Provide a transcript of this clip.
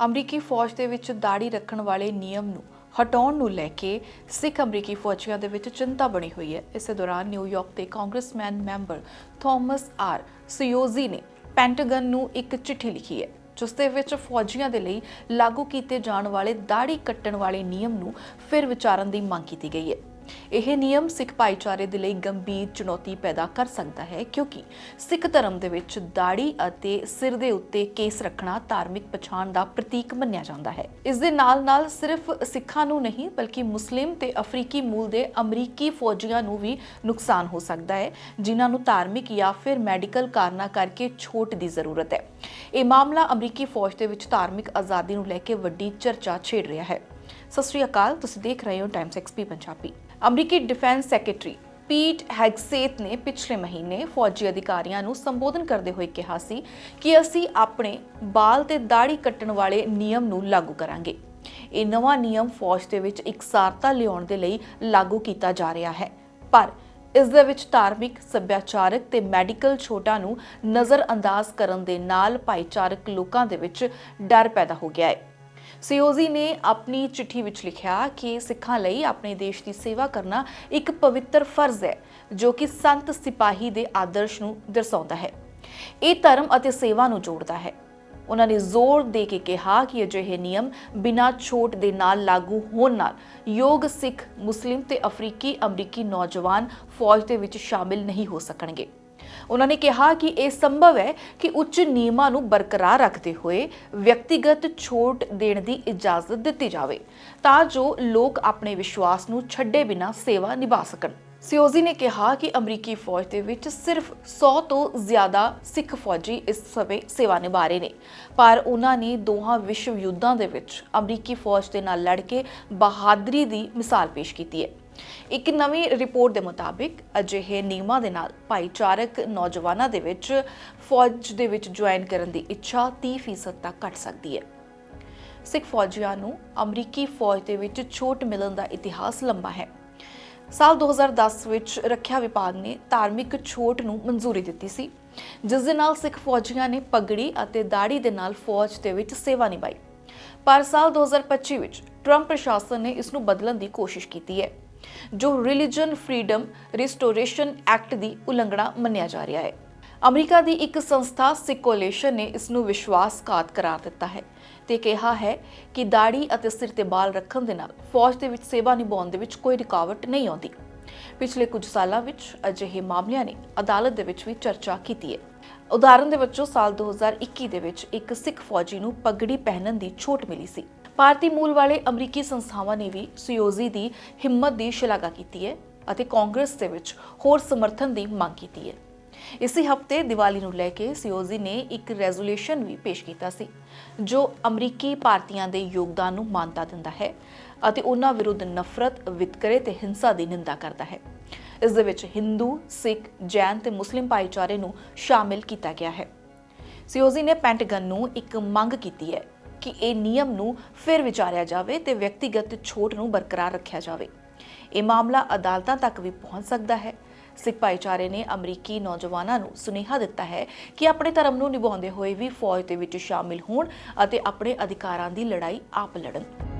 ਅਮਰੀਕੀ ਫੌਜ ਦੇ ਵਿੱਚ ਦਾੜੀ ਰੱਖਣ ਵਾਲੇ ਨਿਯਮ ਨੂੰ ਹਟਾਉਣ ਨੂੰ ਲੈ ਕੇ ਸਿੱਖ ਅਮਰੀਕੀ ਫੌਜੀਆਂ ਦੇ ਵਿੱਚ ਚਿੰਤਾ ਬਣੀ ਹੋਈ ਹੈ। ਇਸੇ ਦੌਰਾਨ ਨਿਊਯਾਰਕ ਦੇ congressman member Thomas R Suozzi ਨੇ ਪੈਂਟਾਗਨ ਨੂੰ ਇੱਕ ਚਿੱਠੀ ਲਿਖੀ ਹੈ, ਜਿਸ ਦੇ ਵਿੱਚ ਫੌਜੀਆਂ ਦੇ ਲਈ ਲਾਗੂ ਕੀਤੇ ਜਾਣ ਵਾਲੇ ਦਾੜੀ ਕੱਟਣ ਵਾਲੇ ਨਿਯਮ ਨੂੰ ਫਿਰ ਵਿਚਾਰਨ ਦੀ ਮੰਗ ਕੀਤੀ ਗਈ ਹੈ। ਇਹ ਨਿਯਮ ਸਿੱਖ ਭਾਈਚਾਰੇ ਦੇ ਲਈ ਗੰਭੀਰ ਚੁਣੌਤੀ ਪੈਦਾ ਕਰ ਸਕਦਾ ਹੈ, ਕਿਉਂਕਿ ਸਿੱਖ ਧਰਮ ਦੇ ਵਿੱਚ ਦਾੜੀ ਅਤੇ ਸਿਰ ਦੇ ਉੱਤੇ ਕੇਸ ਰੱਖਣਾ ਧਾਰਮਿਕ ਪਛਾਣ ਦਾ ਪ੍ਰਤੀਕ ਮੰਨਿਆ ਜਾਂਦਾ ਹੈ। ਇਸ ਦੇ ਨਾਲ-ਨਾਲ ਸਿਰਫ ਸਿੱਖਾਂ ਨੂੰ ਨਹੀਂ, ਬਲਕਿ ਮੁਸਲਿਮ ਤੇ ਅਫਰੀਕੀ ਮੂਲ ਦੇ ਅਮਰੀਕੀ ਫੌਜੀਆਂ ਨੂੰ ਵੀ ਨੁਕਸਾਨ ਹੋ ਸਕਦਾ ਹੈ, ਜਿਨ੍ਹਾਂ ਨੂੰ ਧਾਰਮਿਕ ਜਾਂ ਫਿਰ ਮੈਡੀਕਲ ਕਾਰਨਾਂ ਕਰਕੇ ਛੋਟ ਦੀ ਜ਼ਰੂਰਤ ਹੈ। ਇਹ ਮਾਮਲਾ ਅਮਰੀਕੀ ਫੌਜ ਦੇ ਵਿੱਚ ਧਾਰਮਿਕ ਆਜ਼ਾਦੀ ਨੂੰ ਲੈ ਕੇ ਵੱਡੀ ਚਰਚਾ ਛੇੜ ਰਿਹਾ ਹੈ। ਸਤਿ ਸ਼੍ਰੀ ਅਕਾਲ, ਤੁਸੀਂ ਦੇਖ ਰਹੇ ਹੋ ਟਾਈਮਸ ਐਕਸਪੀ ਪੰਜਾਬੀ। ਅਮਰੀਕੀ ਡਿਫੈਂਸ ਸੈਕਟਰੀ ਪੀਟ ਹੈਗਸੇਤ ਨੇ ਪਿਛਲੇ ਮਹੀਨੇ ਫੌਜੀ ਅਧਿਕਾਰੀਆਂ ਨੂੰ ਸੰਬੋਧਨ ਕਰਦੇ ਹੋਏ ਕਿਹਾ ਸੀ ਕਿ ਅਸੀਂ ਆਪਣੇ ਬਾਲ ਤੇ ਦਾੜੀ ਕੱਟਣ ਵਾਲੇ ਨਿਯਮ ਨੂੰ ਲਾਗੂ ਕਰਾਂਗੇ। ਇਹ ਨਵਾਂ ਨਿਯਮ ਫੌਜ ਦੇ ਵਿੱਚ ਇਕਸਾਰਤਾ ਲਿਆਉਣ ਦੇ ਲਈ ਲਾਗੂ ਕੀਤਾ ਜਾ ਰਿਹਾ ਹੈ। ਪਰ ਇਸ ਦੇ ਵਿੱਚ ਧਾਰਮਿਕ, ਸੱਭਿਆਚਾਰਕ ਤੇ ਮੈਡੀਕਲ ਛੋਟਾਂ ਨੂੰ ਨਜ਼ਰਅੰਦਾਜ਼ ਕਰਨ ਦੇ ਨਾਲ ਭਾਈਚਾਰਕ ਲੋਕਾਂ ਦੇ ਵਿੱਚ ਡਰ ਪੈਦਾ ਹੋ ਗਿਆ ਹੈ। ਸੀਓਜ਼ੀ ਨੇ ਆਪਣੀ ਚਿੱਠੀ ਵਿੱਚ ਲਿਖਿਆ ਕਿ ਸਿੱਖਾਂ ਲਈ ਆਪਣੇ ਦੇਸ਼ ਦੀ ਸੇਵਾ ਕਰਨਾ ਇੱਕ ਪਵਿੱਤਰ ਫਰਜ਼ ਹੈ, ਜੋ ਕਿ ਸੰਤ ਸਿਪਾਹੀ ਦੇ ਆਦਰਸ਼ ਨੂੰ ਦਰਸਾਉਂਦਾ ਹੈ। ਇਹ ਧਰਮ ਅਤੇ ਸੇਵਾ ਨੂੰ ਜੋੜਦਾ ਹੈ। ਉਹਨਾਂ ਨੇ ਜ਼ੋਰ ਦੇ ਕੇ ਕਿਹਾ ਕਿ ਅਜਿਹੇ ਨਿਯਮ ਬਿਨਾਂ ਛੋਟ ਦੇ ਨਾਲ ਲਾਗੂ ਹੋਣ ਨਾਲ ਯੋਗ ਸਿੱਖ, ਮੁਸਲਿਮ ਤੇ ਅਫਰੀਕੀ ਅਮਰੀਕੀ ਨੌਜਵਾਨ ਫੌਜ ਦੇ ਵਿੱਚ ਸ਼ਾਮਿਲ ਨਹੀਂ ਹੋ ਸਕਣਗੇ। ਉਹਨਾਂ ਨੇ ਕਿਹਾ ਕਿ ਇਹ ਸੰਭਵ ਹੈ ਕਿ ਉੱਚ ਨਿਯਮਾਂ ਨੂੰ ਬਰਕਰਾਰ ਰੱਖਦੇ ਹੋਏ ਵਿਅਕਤੀਗਤ ਛੋਟ ਦੇਣ ਦੀ ਇਜਾਜ਼ਤ ਦਿੱਤੀ ਜਾਵੇ, ਤਾਂ ਜੋ ਲੋਕ ਆਪਣੇ ਵਿਸ਼ਵਾਸ ਨੂੰ ਛੱਡੇ ਬਿਨਾਂ ਸੇਵਾ ਨਿਭਾ ਸਕਣ। ਸਿਓਜ਼ੀ ਨੇ ਕਿਹਾ ਕਿ ਅਮਰੀਕੀ ਫੌਜ ਦੇ ਵਿੱਚ ਸਿਰਫ 100 ਤੋਂ ਜ਼ਿਆਦਾ ਸਿੱਖ ਫੌਜੀ ਇਸ ਸਮੇਂ ਸੇਵਾ ਨਿਭਾ ਰਹੇ ਨੇ, ਪਰ ਉਹਨਾਂ ਨੇ ਦੋਹਾਂ ਵਿਸ਼ਵ ਯੁੱਧਾਂ ਦੇ ਵਿੱਚ ਅਮਰੀਕੀ ਫੌਜ ਦੇ ਨਾਲ ਲੜ ਕੇ ਬਹਾਦਰੀ ਦੀ ਮਿਸਾਲ ਪੇਸ਼ ਕੀਤੀ ਹੈ। ਇੱਕ ਨਵੀਂ ਰਿਪੋਰਟ ਦੇ ਮੁਤਾਬਿਕ, ਅਜਿਹੇ ਨਿਯਮਾਂ ਦੇ ਨਾਲ ਭਾਈਚਾਰਕ ਨੌਜਵਾਨਾਂ ਦੇ ਵਿੱਚ ਫੌਜ ਦੇ ਵਿੱਚ ਜੁਆਇਨ ਕਰਨ ਦੀ ਇੱਛਾ 30% ਤੱਕ ਘਟ ਸਕਦੀ ਹੈ। ਸਿੱਖ ਫੌਜੀਆਂ ਨੂੰ ਅਮਰੀਕੀ ਫੌਜ ਦੇ ਵਿੱਚ ਛੋਟ ਮਿਲਣ ਦਾ ਇਤਿਹਾਸ ਲੰਬਾ ਹੈ। ਸਾਲ 2010 ਵਿੱਚ ਰੱਖਿਆ ਵਿਭਾਗ ਨੇ ਧਾਰਮਿਕ ਛੋਟ ਨੂੰ ਮਨਜ਼ੂਰੀ ਦਿੱਤੀ ਸੀ, ਜਿਸ ਦੇ ਨਾਲ ਸਿੱਖ ਫੌਜੀਆਂ ਨੇ ਪਗੜੀ ਅਤੇ ਦਾੜੀ ਦੇ ਨਾਲ ਫੌਜ ਦੇ ਵਿੱਚ ਸੇਵਾ ਨਿਭਾਈ। ਪਰ ਸਾਲ 2025 ਵਿੱਚ ਟਰੰਪ ਪ੍ਰਸ਼ਾਸਨ ਨੇ ਇਸ ਨੂੰ ਬਦਲਣ ਦੀ ਕੋਸ਼ਿਸ਼ ਕੀਤੀ ਹੈ। ਜੋ ਰਿਲੀਜੀਅਨ ਫਰੀडम ਰਿਸਟੋਰੇਸ਼ਨ ਐਕਟ ਦੀ ਉਲੰਘਣਾ ਮੰਨਿਆ ਜਾ ਰਿਹਾ ਹੈ। ਅਮਰੀਕਾ ਦੀ ਇੱਕ ਸੰਸਥਾ ਸਿਕੋਲੇਸ਼ਨ ਨੇ ਇਸ ਨੂੰ ਵਿਸ਼ਵਾਸਘਾਤ ਕਰਾਰ ਦਿੱਤਾ ਹੈ ਤੇ ਕਿਹਾ ਹੈ ਕਿ ਦਾੜੀ ਅਤੇ ਸਿਰ ਤੇ ਬਾਲ ਰੱਖਣ ਦੇ ਨਾਲ ਫੌਜ ਦੇ ਵਿੱਚ ਸੇਵਾ ਨਿਭਾਉਣ ਦੇ ਵਿੱਚ ਕੋਈ ਰੁਕਾਵਟ ਨਹੀਂ ਆਉਂਦੀ। ਪਿਛਲੇ ਕੁਝ ਸਾਲਾਂ ਵਿੱਚ ਅਜਿਹੇ ਮਾਮਲਿਆਂ ਨੇ ਅਦਾਲਤ ਦੇ ਵਿੱਚ ਵੀ ਚਰਚਾ ਕੀਤੀ ਹੈ। ਉਦਾਹਰਨ ਦੇ ਵਿੱਚੋਂ ਸਾਲ 2021 ਦੇ ਵਿੱਚ ਇੱਕ ਸਿੱਖ ਫੌਜੀ ਨੂੰ ਪਗੜੀ ਪਹਿਨਣ ਦੀ ਛੋਟ ਮਿਲੀ ਸੀ। ਭਾਰਤੀ ਮੂਲ ਵਾਲੇ ਅਮਰੀਕੀ ਸੰਸਥਾਵਾਂ ਨੇ ਵੀ ਸਿਓਜ਼ੀ ਦੀ ਹਿੰਮਤ ਦੀ ਸ਼ਲਾਘਾ ਕੀਤੀ ਹੈ ਅਤੇ ਕਾਂਗਰਸ ਦੇ ਵਿੱਚ ਹੋਰ ਸਮਰਥਨ ਦੀ ਮੰਗ ਕੀਤੀ ਹੈ। ਇਸੇ ਹਫ਼ਤੇ ਦੀਵਾਲੀ ਨੂੰ ਲੈ ਕੇ ਸੀਓਜ਼ੀ ਨੇ ਇੱਕ ਰੈਜ਼ੋਲੂਸ਼ਨ ਵੀ ਪੇਸ਼ ਕੀਤਾ ਸੀ, ਜੋ ਅਮਰੀਕੀ ਭਾਰਤੀਆਂ ਦੇ ਯੋਗਦਾਨ ਨੂੰ ਮਾਨਤਾ ਦਿੰਦਾ ਹੈ ਅਤੇ ਉਹਨਾਂ ਵਿਰੁੱਧ ਨਫ਼ਰਤ, ਵਿਤਕਰੇ ਤੇ ਹਿੰਸਾ ਦੀ ਨਿੰਦਾ ਕਰਦਾ ਹੈ। ਇਸ ਦੇ ਵਿੱਚ ਹਿੰਦੂ, ਸਿੱਖ, ਜੈਨ ਤੇ ਮੁਸਲਿਮ ਭਾਈਚਾਰੇ ਨੂੰ ਸ਼ਾਮਿਲ ਕੀਤਾ ਗਿਆ ਹੈ। ਸਿਓਜ਼ੀ ਨੇ ਪੈਂਟਾਗਨ ਨੂੰ ਇੱਕ ਮੰਗ ਕੀਤੀ ਹੈ ਕਿ ਇਹ ਨਿਯਮ ਨੂੰ ਫਿਰ ਵਿਚਾਰਿਆ ਜਾਵੇ ਤੇ ਵਿਅਕਤੀਗਤ ਛੋਟ ਨੂੰ ਬਰਕਰਾਰ ਰੱਖਿਆ ਜਾਵੇ। ਇਹ ਮਾਮਲਾ ਅਦਾਲਤਾਂ ਤੱਕ ਵੀ ਪਹੁੰਚ ਸਕਦਾ ਹੈ। ਸਿੱਖ ਭਾਈਚਾਰੇ ਨੇ ਅਮਰੀਕੀ ਨੌਜਵਾਨਾਂ ਨੂੰ ਸੁਨੇਹਾ ਦਿੱਤਾ ਹੈ ਕਿ ਆਪਣੇ ਧਰਮ ਨੂੰ ਨਿਭਾਉਂਦੇ ਹੋਏ ਵੀ ਫੌਜ ਦੇ ਵਿੱਚ ਸ਼ਾਮਿਲ ਹੋਣ ਅਤੇ ਆਪਣੇ ਅਧਿਕਾਰਾਂ ਦੀ ਲੜਾਈ ਆਪ ਲੜਨ।